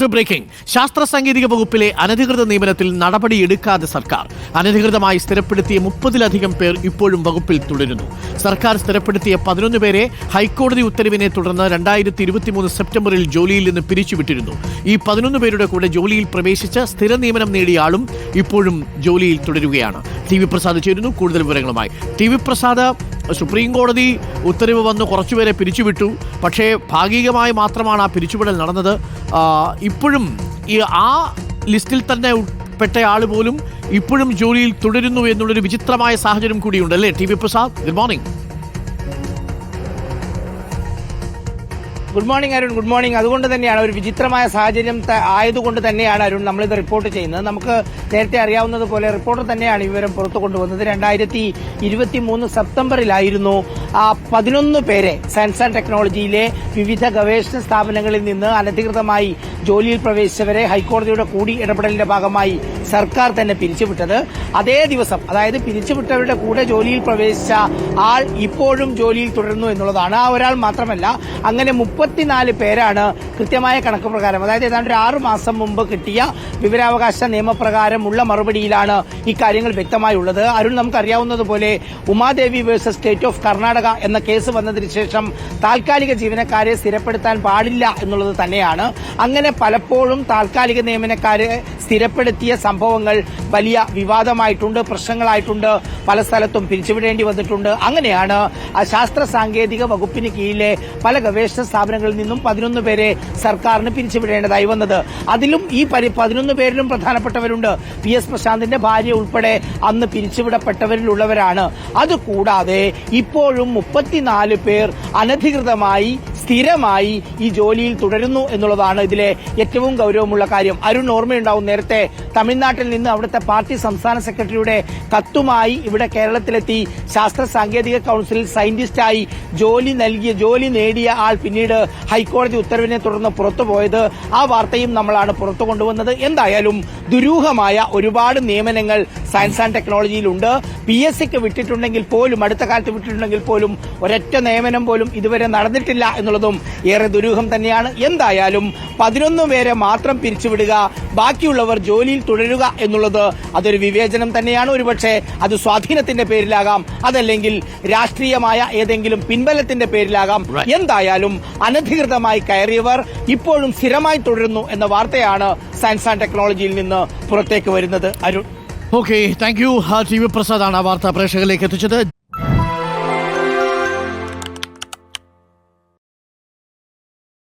Breaking ശാസ്ത്ര സാങ്കേതിക വകുപ്പിലെ അനധികൃത നിയമനത്തിൽ നടപടി എടുക്കാതെ സർക്കാർ. അനധികൃതമായി സ്ഥിരപ്പെടുത്തിയ മുപ്പതിലധികം പേർ ഇപ്പോഴും വകുപ്പിൽ തുടരുന്നു. സർക്കാർ സ്ഥിരപ്പെടുത്തിയ പതിനൊന്ന് പേരെ ഹൈക്കോടതി ഉത്തരവിനെ തുടർന്ന് രണ്ടായിരത്തി ഇരുപത്തിമൂന്ന് സെപ്റ്റംബറിൽ ജോലിയിൽ നിന്ന് പിരിച്ചുവിട്ടിരുന്നു. ഈ പതിനൊന്ന് പേരുടെ കൂടെ ജോലിയിൽ പ്രവേശിച്ച സ്ഥിര നിയമനം നേടിയ ആളും ഇപ്പോഴും ജോലിയിൽ തുടരുകയാണ്. ടി വി പ്രസാദ് ചേരുന്നു കൂടുതൽ വിവരങ്ങളുമായി. ടി വി പ്രസാദ് സുപ്രീം കോടതി ഉത്തരവ് വന്ന് കുറച്ചുപേരെ പിരിച്ചുവിട്ടു. പക്ഷേ ഭാഗികമായി മാത്രമാണ് ആ പിരിച്ചുവിടൽ നടന്നത്. ഇപ്പോഴും ഈ ആ ലിസ്റ്റിൽ തന്നെ പെട്ട ആൾ പോലും ഇപ്പോഴും ജോലിയിൽ തുടരുന്നു എന്നുള്ളൊരു വിചിത്രമായ സാഹചര്യം കൂടിയുണ്ട്. അല്ലേ? T V Prasad good morning. Good morning Arun good morning അതുകൊണ്ട് തന്നെയാണ് ഒരു വിചിത്രമായ സാഹചര്യം ആയതുകൊണ്ട് തന്നെയാണ് അരുൺ നമ്മളിത് റിപ്പോർട്ട് ചെയ്യുന്നത്. നമുക്ക് നേരത്തെ അറിയാവുന്നതുപോലെ റിപ്പോർട്ടർ തന്നെയാണ് വിവരം പുറത്തു കൊണ്ടുവന്നത്. രണ്ടായിരത്തി ഇരുപത്തി മൂന്ന് സെപ്റ്റംബറിലായിരുന്നു പതിനൊന്ന് പേരെ സയൻസ് ആൻഡ് ടെക്നോളജിയിലെ വിവിധ ഗവേഷണ സ്ഥാപനങ്ങളിൽ നിന്ന് അനധികൃതമായി ജോലിയിൽ പ്രവേശിച്ചവരെ ഹൈക്കോടതിയുടെ കൂടി ഇടപെടലിന്റെ ഭാഗമായി സർക്കാർ തന്നെ പിരിച്ചുവിട്ടത്. അതേ ദിവസം അതായത് പിരിച്ചുവിട്ടവരുടെ കൂടെ ജോലിയിൽ പ്രവേശിച്ച ആൾ ഇപ്പോഴും ജോലിയിൽ തുടരുന്നു എന്നുള്ളതാണ്. ആ ഒരാൾ മാത്രമല്ല അങ്ങനെ മുപ്പത്തിനാല് പേരാണ് കൃത്യമായ കണക്ക് പ്രകാരം അതായത് ഏതാണ്ട് ഒരു ആറു മാസം മുമ്പ് കിട്ടിയ വിവരാവകാശ നിയമപ്രകാരമുള്ള മറുപടിയിലാണ് ഇക്കാര്യങ്ങൾ വ്യക്തമായുള്ളത്. അരുൺ നമുക്കറിയാവുന്നതുപോലെ Umadevi versus state of Karnataka എന്ന കേസ് വന്നതിന് ശേഷം താൽക്കാലിക ജീവനക്കാരെ സ്ഥിരപ്പെടുത്താൻ പാടില്ല എന്നുള്ളത് തന്നെയാണ്. അങ്ങനെ പലപ്പോഴും താൽക്കാലിക നിയമനക്കാരെ സ്ഥിരപ്പെടുത്തിയ സംഭവങ്ങൾ വലിയ വിവാദമായിട്ടുണ്ട് പ്രശ്നങ്ങളായിട്ടുണ്ട് പല സ്ഥലത്തും പിരിച്ചുവിടേണ്ടി വന്നിട്ടുണ്ട്. അങ്ങനെയാണ് ശാസ്ത്ര സാങ്കേതിക വകുപ്പിന് കീഴിലെ പല ഗവേഷണ സ്ഥാപനങ്ങളിൽ നിന്നും പതിനൊന്ന് പേരെ സർക്കാരിന് പിരിച്ചുവിടേണ്ടതായി വന്നത്. അതിലും ഈ പതിനൊന്ന് പേരിലും പ്രധാനപ്പെട്ടവരുണ്ട്. പി എസ് പ്രശാന്തിന്റെ ഭാര്യ ഉൾപ്പെടെ അന്ന് പിരിച്ചുവിടപ്പെട്ടവരിലുള്ളവരാണ്. അതുകൂടാതെ ഇപ്പോഴും മുപ്പത്തിനാല് പേർ അനധികൃതമായി സ്ഥിരമായി ഈ ജോലിയിൽ തുടരുന്നു എന്നുള്ളതാണ് ഇതിലെ ഏറ്റവും ഗൗരവമുള്ള കാര്യം. അരുൺ ഓർമ്മയുണ്ടാവും നേരത്തെ തമിഴ്നാട്ടിൽ നിന്ന് അവിടുത്തെ പാർട്ടി സംസ്ഥാന സെക്രട്ടറിയുടെ കത്തുമായി ഇവിടെ കേരളത്തിലെത്തി ശാസ്ത്ര സാങ്കേതിക കൌൺസിലിൽ സയന്റിസ്റ്റായി ജോലി നൽകിയ ജോലി നേടിയ ആൾ പിന്നീട് ഹൈക്കോടതി ഉത്തരവിനെ തുടർന്ന് പുറത്തുപോയത്. ആ വാർത്തയും നമ്മളാണ് പുറത്തു കൊണ്ടുവന്നത്. എന്തായാലും ദുരൂഹമായ ഒരുപാട് നിയമനങ്ങൾ സയൻസ് ആൻഡ് ടെക്നോളജിയിലുണ്ട്. പി എസ് സിക്ക് വിട്ടിട്ടുണ്ടെങ്കിൽ പോലും അടുത്ത കാലത്ത് വിട്ടിട്ടുണ്ടെങ്കിൽ പോലും ഒരൊറ്റ നിയമനം പോലും ഇതുവരെ നടന്നിട്ടില്ല എന്നുള്ളതും ഏറെ ദുരൂഹം തന്നെയാണ്. എന്തായാലും പതിനൊന്ന് പേരെ മാത്രം പിരിച്ചുവിടുക ബാക്കിയുള്ളവർ ജോലിയിൽ തുടരുക എന്നുള്ളത് അതൊരു വിവേചനം തന്നെയാണ്. ഒരുപക്ഷെ അത് സ്വാധീനത്തിന്റെ പേരിലാകാം അതല്ലെങ്കിൽ രാഷ്ട്രീയമായ ഏതെങ്കിലും പിൻബലത്തിന്റെ പേരിലാകാം. എന്തായാലും അനധികൃതമായി കയറിയവർ ഇപ്പോഴും സ്ഥിരമായി തുടരുന്നു എന്ന വാർത്തയാണ് സയൻസ് ആൻഡ് ടെക്നോളജിയിൽ നിന്ന് പുറത്തേക്ക് വരുന്നത്. Arun. Okay thank you T V പ്രസാദാണ് ആ വാർത്ത പ്രേക്ഷകരിലേക്ക് എത്തിച്ചത്.